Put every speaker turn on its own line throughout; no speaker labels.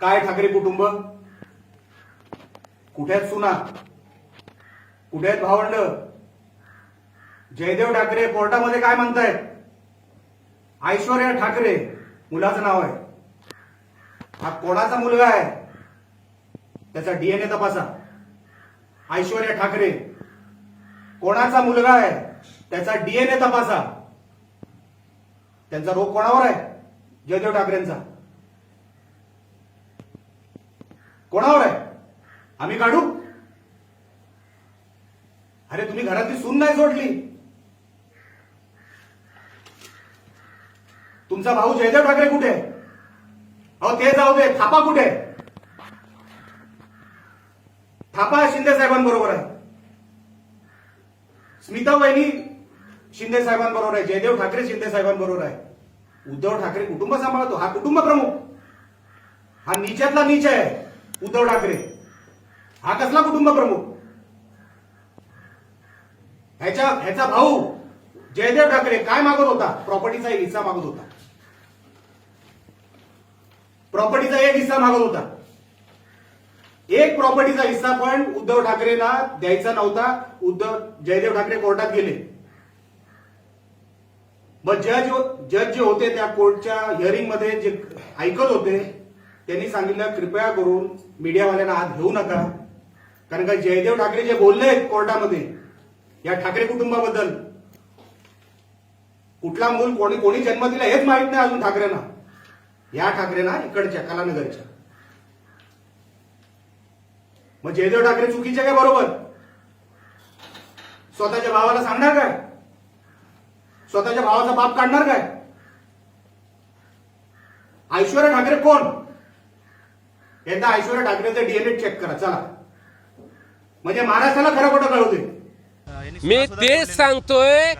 काय ठाकरे कुटुंब? कुठे आहेत सुना? कुठे आहेत भावंड? जयदेव ठाकरे कोर्टामध्ये काय म्हणतायत? ऐश्वर्या ठाकरे मुलाचं नाव आहे. हा कोणाचा मुलगा आहे? त्याचा डीएनए तपासा. ऐश्वर्या ठाकरे कोणाचा मुलगा आहे? त्याचा डीएनए तपासा. त्यांचा रोग कोणावर आहे? जयदेव ठाकरेंचा. कोणावर आहे? आम्ही काढू? अरे तुम्ही घरातली सून नाही सोडली. तुमचा भाऊ जयदेव ठाकरे कुठे अहो ते जाऊ दे. थापा कुठे आहे? थापा शिंदे साहेबांबरोबर आहे. स्मिता वहिनी शिंदे साहेबांबरोबर आहे. जयदेव ठाकरे शिंदे साहेबांबरोबर आहे. उद्धव ठाकरे कुटुंब सांभाळतो. हा कुटुंब प्रमुख. हा नीचातला नीच आहे. उद्धव ठाकरे. हा कसला कुटुंब प्रमुख? ह्याच्या ह्याचा भाऊ जयदेव ठाकरे काय मागत होता? प्रॉपर्टीचा एक हिस्सा मागत होता. प्रॉपर्टीचा एक हिस्सा मागत होता. एक प्रॉपर्टीचा हिस्सा पण उद्धव ठाकरेंना द्यायचा नव्हता. उद्धव जयदेव ठाकरे कोर्टात गेले. मग जज जज जे होते त्या कोर्टच्या हिअरिंगमध्ये जे ऐकत होते त्यांनी सांगितलं कृपया करून मीडियावाल्यांना हात घेऊ नका. कारण का जयदेव ठाकरे जे बोलले कोर्टामध्ये या ठाकरे कुटुंबाबद्दल कुठला मूल कोणी कोणी जन्म दिला हेच माहीत नाही अजून ठाकरेंना. या ठाकरेंना इकडच्या कलानगरच्या. मग जयदेव ठाकरे चुकीचे काय बरोबर? स्वतःच्या भावाला सांगणार काय? स्वतःच्या भावाचा बाप काढणार काय? ऐश्वर्या ठाकरे कोण? एकदा ऐश्वर्या ठाकरेचं डीएनए चेक करा चला. म्हणजे महाराष्ट्राला खरं खोटं कळू दे.
मी तेच सांगतोय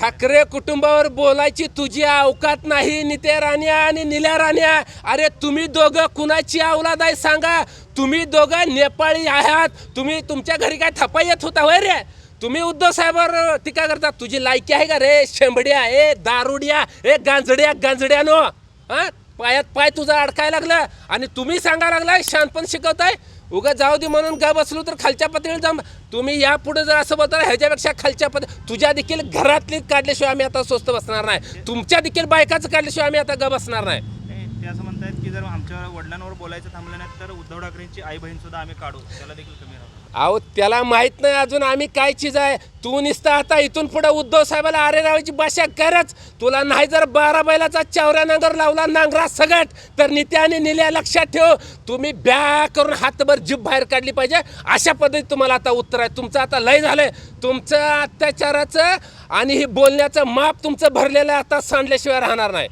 ठाकरे कुटुंबावर बोलायची तुझी अवकात नाही नित्या राण्या आणि निल्या राण्या. अरे तुम्ही दोघं कुणाची अवलाद आहे सांगा? तुम्ही दोघं नेपाळी आहात. तुम्ही तुमच्या घरी काय थपा येत होता होय रे? तुम्ही उद्धव साहेबावर टीका करता तुझी लायकी आहे का रे? शेंबड्या ए दारुड्या ए गांजड्या गांजड्यानो हा? पायात पाय तुझा अडकायला लागला आणि तुम्ही सांगा लागलाय शानपण शिकवताय. उगा जाऊ दे म्हणून गा बसलो तर खालच्या पातळीवर जाऊन तुम्ही यापुढे जर असं बोलता ह्याच्यापेक्षा खालच्या पत तुझ्या देखील घरातली काढल्याशिवाय आम्ही आता स्वस्त बसणार नाही. तुमच्या देखील बायकाचं काढल्याशिवाय आम्ही आता ग बसणार
नाही, ते असं म्हणतायत की जर आमच्या वडिलांवर बोलायचं थांबलं नाही तर उद्धव ठाकरेंची आई बहीण सुद्धा आम्ही काढू. त्याला देखील कमी राहू.
अहो त्याला माहीत नाही अजून आम्ही काय चीज आहे. तू निसता आता इथून पुढे उद्धव साहेबाला आरे रावायची भाषा करच. तुला नाही जर बारा बैलाचा चावऱ्या नांगर लावला नांगरा सगट तर नित्या आणि निल्या लक्षात ठेव. तुम्ही ब्या करून हातभर जीभ बाहेर काढली पाहिजे. अशा पद्धतीत तुम्हाला आता उत्तर आहे. तुमचं आता लय झालंय. तुमचं अत्याचाराचं आणि हे बोलण्याचं माप तुमचं भरलेलं आहे, आता सांडल्याशिवाय राहणार नाही.